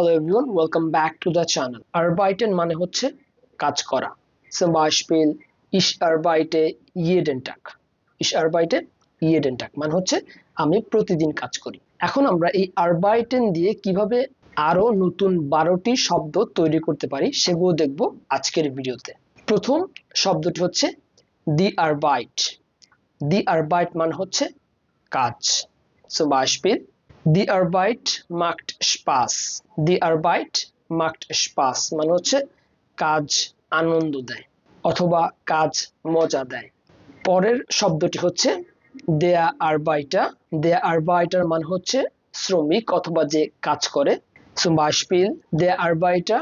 Hello everyone welcome back to the channel আরবাইটেন মানে হচ্ছে কাজ করা। Zum Beispiel আরবাইটে ich arbeite jeden Tag মানে হচ্ছে আমি প্রতিদিন কাজ করি। এখন আমরা এই আরবাইটেন দিয়ে কীভাবে আরও নতুন বারোটি শব্দ তৈরি করতে পারি সেগুলো দেখব আজকের ভিডিওতে। প্রথম শব্দটি হচ্ছে দি আরবাইট দি আরবাইট মানে হচ্ছে কাজ। Zum Die Arbeit macht Spaß. Die Arbeit macht Spaß মানে হচ্ছে কাজ আনন্দ দেয় অথবা কাজ মজা দেয়। পরের শব্দটি হচ্ছে দেয়া আরবাইটা। দেয়া আরবাইটার মানে হচ্ছে শ্রমিক অথবা যে কাজ করে। zum Beispiel der Arbeiter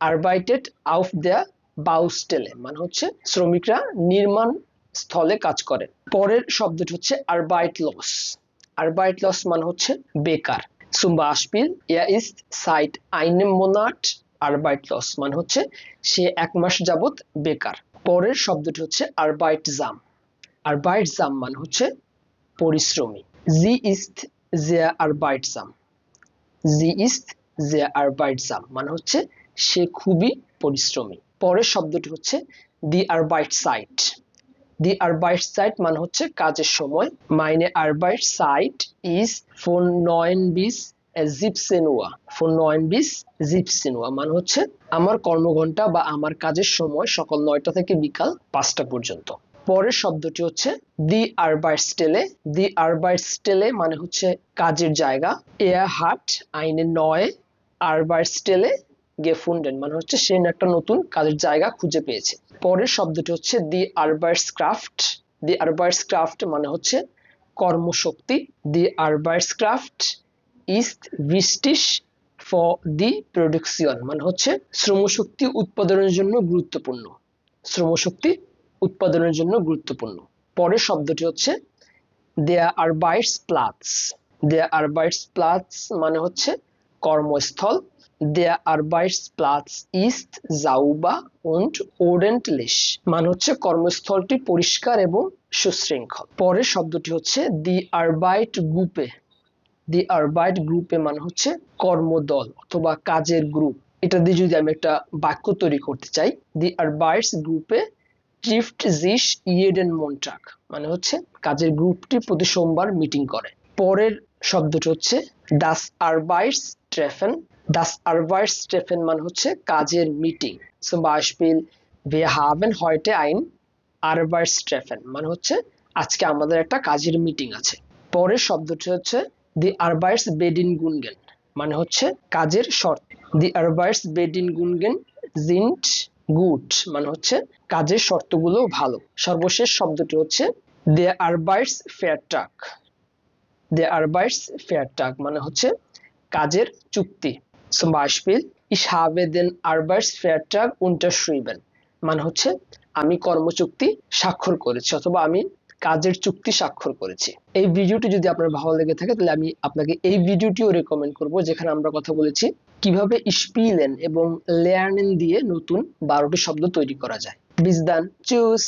arbeitet auf der Baustelle মানে হচ্ছে শ্রমিকরা নির্মাণ স্থলে কাজ করে। পরের শব্দটি হচ্ছে আরবাইটলস আরবাইটলস মানে হচ্ছে বেকার সুম্বা zum Beispiel er ist seit einem Monat লস মানে হচ্ছে সে এক মাস যাবত বেকার পরের শব্দটি হচ্ছে আরবাইটজাম আরবাইটজাম মানে হচ্ছে পরিশ্রমী জি ist sehr জাম জি ইস্ট ist sehr জাম মানে হচ্ছে সে খুবই পরিশ্রমী পরের শব্দটি হচ্ছে দি আরবাইট সাইট দি আরবাইট সাইট মানে হচ্ছে কাজের সময়। মাইনে আরবাইট সাইট ইজ ফোর নয়ন বিস জিপসেনুয়া ফোর নয়ন বিস জিপসেনুয়া মানে হচ্ছে আমার কর্মঘন্টা বা আমার কাজের সময় সকাল নয়টা থেকে বিকাল পাঁচটা পর্যন্ত। পরের শব্দটি হচ্ছে দি আরবাইট স্টেলে দি আরবাইট স্টেলে মানে হচ্ছে কাজের জায়গা। এয়ার হাট আইনে নয় আরবাইট গেফুন্ডেন মানে হচ্ছে সে একটা নতুন কাজের জায়গা খুঁজে পেয়েছে। পরের শব্দটি হচ্ছে দি আরবাইটস ক্রাফট দি আরবাইটস ক্রাফট মানে হচ্ছে কর্মশক্তি। দি আরবাইটস ক্রাফট ইস্ট ভিস্টিস ফর দি প্রোডাকশন মানে হচ্ছে শ্রমশক্তি উৎপাদনের জন্য গুরুত্বপূর্ণ। শ্রমশক্তি উৎপাদনের জন্য গুরুত্বপূর্ণ। পরের শব্দটি হচ্ছে দেয়া আরবাইটস প্লাটস দেয়া আরবাইটস প্লাটস মানে হচ্ছে কর্মস্থল। Der Arbeitsplatz ist sauber und ordentlich মানে হচ্ছে কর্মস্থলটি পরিষ্কার এবং সুশৃঙ্খল। পরের শব্দটি হচ্ছে দি আরবাইট গ্রুপে দি আরবাইট গ্রুপে মানে হচ্ছে কর্মদল অথবা কাজের গ্রুপ এটা দিয়ে যদি আমি একটা বাক্য তৈরি করতে চাই দি আরবাইটস গ্রুপে ট্রিফট জিস ইয়েডেন মন্ট্রাক মানে হচ্ছে কাজের গ্রুপটি প্রতি সোমবার মিটিং করে। পরের শব্দটি হচ্ছে দাস আরবাইটস ট্রেফেন Das Arbeitstreffen মানে হচ্ছে কাজের meeting zum Beispiel wir haben heute ein Arbeitstreffen মানে হচ্ছে আজকে আমাদের একটা কাজের মিটিং আছে। পরের শব্দটি হচ্ছে দি আরবাইটস বেডিন গুনগেন মানে হচ্ছে কাজের শর্ত। দি আরবাইটস বেডিন গুনগেন জিন্ট গুড মানে হচ্ছে কাজের শর্তগুলো ভালো। সর্বশেষ শব্দটি হচ্ছে দে আরবাইটস ফেয়ারটাক দে আরবাইটস ফেয়ারটাক মানে হচ্ছে কাজের চুক্তি। Zum Beispiel ich habe den Arbeitsvertrag unterschrieben মানে হচ্ছে, আমি কর্মচুক্তি স্বাক্ষর করেছি, অথবা আমি কাজের চুক্তি স্বাক্ষর করেছি। এই ভিডিওটি যদি আপনার ভালো লেগে থাকে, তাহলে আমি আপনাকে এই ভিডিওটিও রেকমেন্ড করব, যেখানে আমরা কথা বলেছি কীভাবে স্পিলেন এবং লেয়ার্নেন দিয়ে নতুন বারোটি শব্দ তৈরি করা যায়। বিজদান চুজ